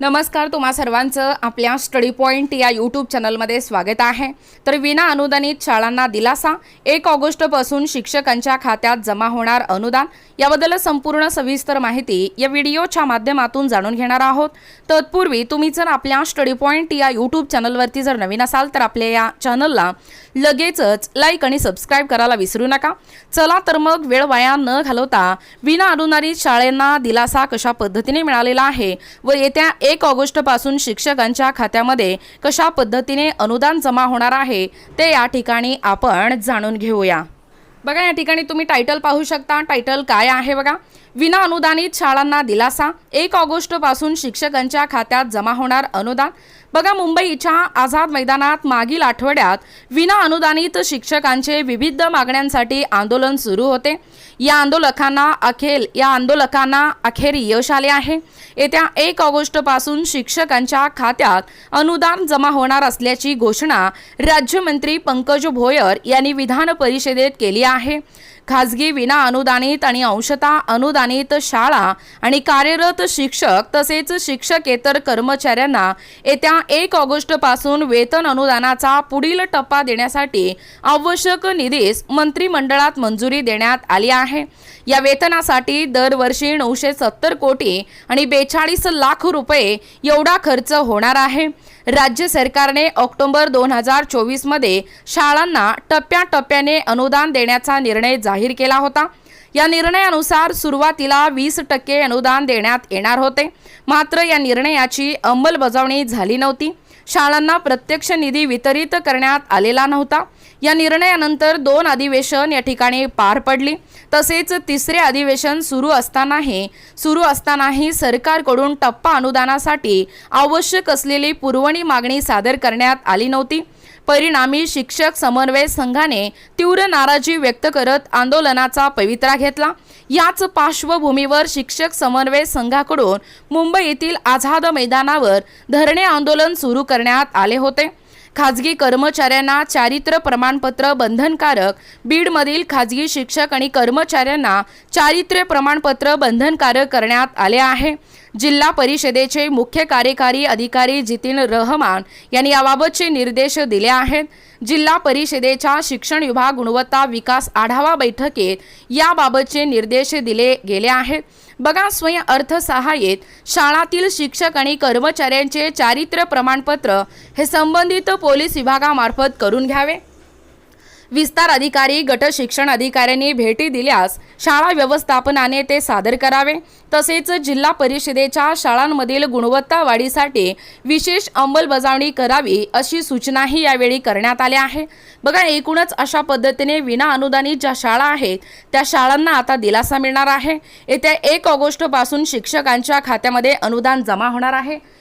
नमस्कार तुम्हा सर्वांचं आपल्या स्टडी पॉईंट या यूट्यूब चॅनलमध्ये स्वागत आहे. तर विना अनुदानित शाळांना दिलासा एक ऑगस्टपासून शिक्षकांच्या खात्यात जमा होणार अनुदान याबद्दल संपूर्ण सविस्तर माहिती या व्हिडिओच्या माध्यमातून जाणून घेणार आहोत. तत्पूर्वी तुम्ही जर आपल्या स्टडी पॉईंट या यूट्यूब चॅनलवरती जर नवीन असाल तर आपल्या या चॅनलला लगेचच लाईक आणि सबस्क्राईब करायला विसरू नका. चला तर मग वेळ वाया न घालवता विना अनुदानित शाळांना दिलासा कशा पद्धतीने मिळालेला आहे व येत्या एक ऑगस्टपासून शिक्षकांच्या खात्यामध्ये कशा पद्धतीने अनुदान जमा होणार आहे ते या ठिकाणी आपण जाणून घेऊया. बघा या ठिकाणी तुम्ही टायटल पाहू शकता. टायटल काय आहे बघा? विना अनुदानित शाळांना दिलासा. एक ऑगस्टपासून शिक्षकांच्या खात्यात जमा होणार अनुदान. बघा मुंबईच्या आझाद मैदानात मागील आठवड्यात विना अनुदानित शिक्षकांचे विविध मागण्यांसाठी आंदोलन सुरू होते. या आंदोलकांना अखेर या आंदोलकांना अखेर यश आले आहे. येत्या एक ऑगस्टपासून शिक्षकांच्या खात्यात अनुदान जमा होणार असल्याची घोषणा राज्यमंत्री पंकज भोयर यांनी विधान परिषदेत केली आहे. खाजगी विना अनुदानित आणि अंशता अनुदानित शाळा आणि कार्यरत शिक्षक तसेच शिक्षकेतर कर्मचाऱ्यांना येत्या एक ऑगस्टपासून वेतन अनुदानाचा पुढील टप्पा देण्यासाठी आवश्यक निधीस मंत्रिमंडळात मंजुरी देण्यात आली आहे. या वेतनासाठी दरवर्षी नऊशे सत्तर कोटी आणि बेचाळीस लाख रुपये एवढा खर्च होणार आहे. राज्य सरकारने ऑक्टोबर दोन हजार चोवीसमध्ये शाळांना टप्प्याटप्प्याने अनुदान देण्याचा निर्णय जाहीर केला होता. या निर्णयानुसार सुरुवातीला वीस टक्के अनुदान देण्यात येणार होते. मात्र या निर्णयाची अंमलबजावणी झाली नव्हती. शाळांना प्रत्यक्ष निधी वितरित करण्यात आलेला नव्हता. या निर्णयानंतर दोन अधिवेशन या ठिकाणी पार पडली. तसेच तिसरे अधिवेशन सुरू असतानाही सुरू असतानाही सरकारकडून टप्पा अनुदानासाठी आवश्यक असलेली पुरवणी मागणी सादर करण्यात आली नव्हती. परिणामी शिक्षक समन्वय संघाने तीव्र नाराजी व्यक्त करत आंदोलनाचा पवित्रा घेतला. याच पार्श्वभूमीवर शिक्षक समन्वय संघाकडून मुंबईतील आझाद मैदानावर धरणे आंदोलन सुरू करण्यात आले होते. खाजगी कर्मचाऱ्यांना चारित्र्य प्रमाणपत्र बंधनकारक बीडमधील खाजगी शिक्षक आणि कर्मचाऱ्यांना चारित्र्य प्रमाणपत्र बंधनकारक करण्यात आले आहे. जिल्हा परिषदेचे मुख्य कार्यकारी अधिकारी जितीन रहमान यांनी याबाबतचे निर्देश दिले आहेत. जिल्हा परिषदेच्या शिक्षण विभाग गुणवत्ता विकास आढावा बैठकीत याबाबतचे निर्देश दिले गेले आहेत. बघा स्वयं अर्थसहाय्यित शाळातील शिक्षक आणि कर्मचाऱ्यांचे चारित्र्य प्रमाणपत्र हे संबंधित पोलीस विभागामार्फत करून घ्यावे. विस्तार अधिकारी गट शिक्षण अधिकाऱ्यांनी भेटी दिल्यास शाळा व्यवस्थापनाने ते सादर करावे. तसेच जिल्हा परिषदेच्या शाळांमधील गुणवत्ता वाढीसाठी विशेष अंमलबजावणी करावी अशी सूचनाही यावेळी करण्यात आल्या आहे. बघा एकूणच अशा पद्धतीने विना अनुदानित ज्या शाळा आहेत त्या शाळांना आता दिलासा मिळणार आहे. येत्या एक ऑगस्टपासून शिक्षकांच्या खात्यामध्ये अनुदान जमा होणार आहे.